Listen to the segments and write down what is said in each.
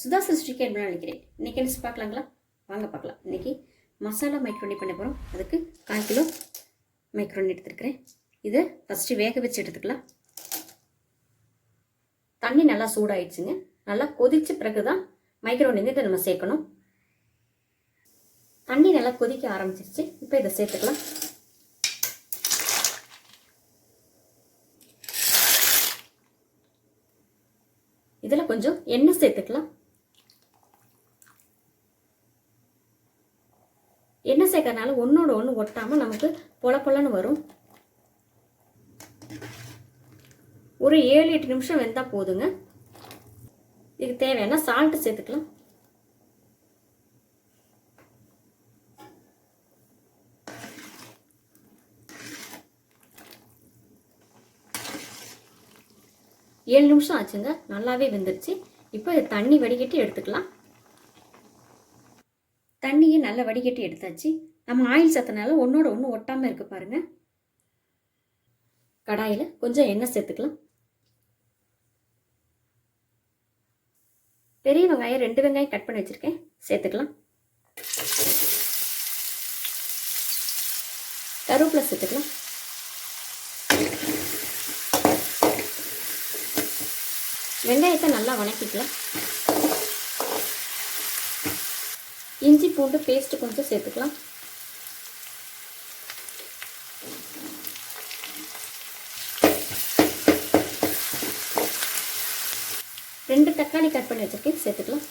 சுதா சிருஷ்டிக்கு என்ன நினைக்கிறேன்? இன்றைக்கி என்ன பார்க்கலாங்களா? வாங்க பார்க்கலாம். இன்றைக்கி மசாலா மைக்ரோனி பண்ண போகிறோம் அதுக்கு கால் கிலோ மைக்ரோனி எடுத்துருக்கிறேன். இதை ஃபஸ்ட்டு வேக வச்சு எடுத்துக்கலாம். தண்ணி நல்லா சூடாயிடுச்சுங்க. நல்லா கொதிச்ச பிறகு தான் மைக்ரோனி இதை நம்ம சேர்க்கணும். தண்ணி நல்லா கொதிக்க ஆரம்பிச்சிருச்சு. இப்போ இதை சேர்த்துக்கலாம். இதில் கொஞ்சம் எண்ணெய் சேர்த்துக்கலாம். எண்ணெய் சேர்க்கறனால ஒன்றோட ஒன்று ஒட்டாமல் நமக்கு பொல பொலன்னு வரும். ஒரு ஏழு எட்டு நிமிஷம் வெந்தால் போதுங்க. இதுக்கு தேவையான சால்ட்டு சேர்த்துக்கலாம். ஏழு நிமிஷம் ஆச்சுங்க. நல்லாவே வெந்துருச்சு. இப்போ தண்ணி வடிகட்டி எடுத்துக்கலாம். தண்ணியை நல்லா வடிகட்டி எடுத்தாச்சு. நம்ம ஆயில் சத்தனால ஒன்றோட ஒன்று ஒட்டாமல் இருக்கு பாருங்க. கடாயில் கொஞ்சம் எண்ணெய் சேர்த்துக்கலாம். பெரிய வெங்காயம் ரெண்டு வெங்காயம் கட் பண்ணி வச்சுருக்கேன். சேர்த்துக்கலாம். கருவேப்பிலை சேர்த்துக்கலாம். வெங்காயத்தை நல்லா வணக்கிக்கலாம். இஞ்சி பூண்டு பேஸ்ட்டு கொஞ்சம் சேர்த்துக்கலாம். ரெண்டு தக்காளி கட் பண்ணி வச்சிருக்கேன் சேர்த்துக்கலாம்.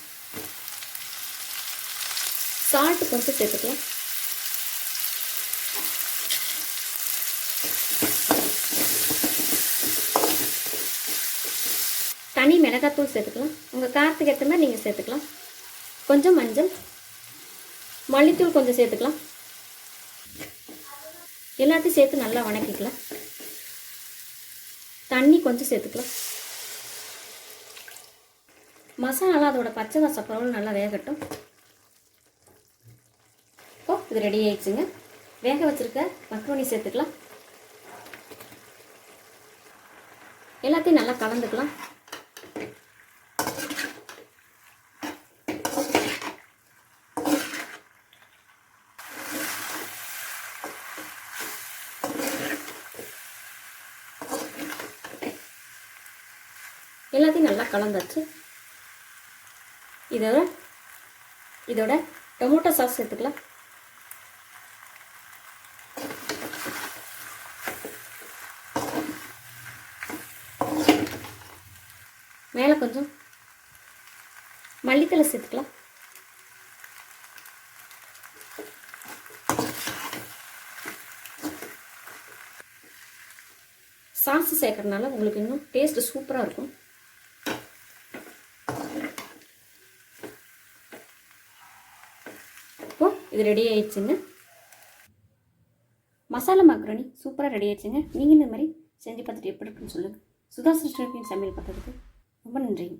சால்ட்டு கொஞ்சம் சேர்த்துக்கலாம். தனி மிளகாத்தூள் சேர்த்துக்கலாம். உங்கள் காரத்துக்கு ஏற்ற மாதிரி நீங்கள் சேர்த்துக்கலாம். கொஞ்சம் மஞ்சள். மல்லித்தூள் கொஞ்சம் சேர்த்துக்கலாம். எல்லாத்தையும் சேர்த்து நல்லா வணக்கிக்கலாம். தண்ணி கொஞ்சம் சேர்த்துக்கலாம். மசாலா அதோட பச்சை வாசப்பழம் நல்லா வேகட்டும். ஓ இது ரெடி ஆயிடுச்சுங்க. வேக வச்சுருக்க மக்ரோனி சேர்த்துக்கலாம். எல்லாத்தையும் நல்லா கலந்துக்கலாம். எல்லாத்தையும் நல்லா கலந்தாச்சு. இதோட இதோட டொமேட்டோ சாஸ் சேர்த்துக்கலாம் மேலே கொஞ்சம் மல்லித்தலை சேர்த்துக்கலாம். சாஸ் சேர்க்கறதுனால உங்களுக்கு இன்னும் டேஸ்ட் சூப்பராக இருக்கும் இப்போ இது ரெடி ஆயிடுச்சுங்க. மசாலா மக்ரோனி சூப்பராக ரெடி ஆயிடுச்சுங்க. நீங்கள் இந்த மாதிரி செஞ்சு பார்த்துட்டு எப்படி இருக்குன்னு சொல்லுங்கள் சுதா சிஸ்டர்கின் சமையல் பார்த்ததுக்கு ரொம்ப நன்றிங்க.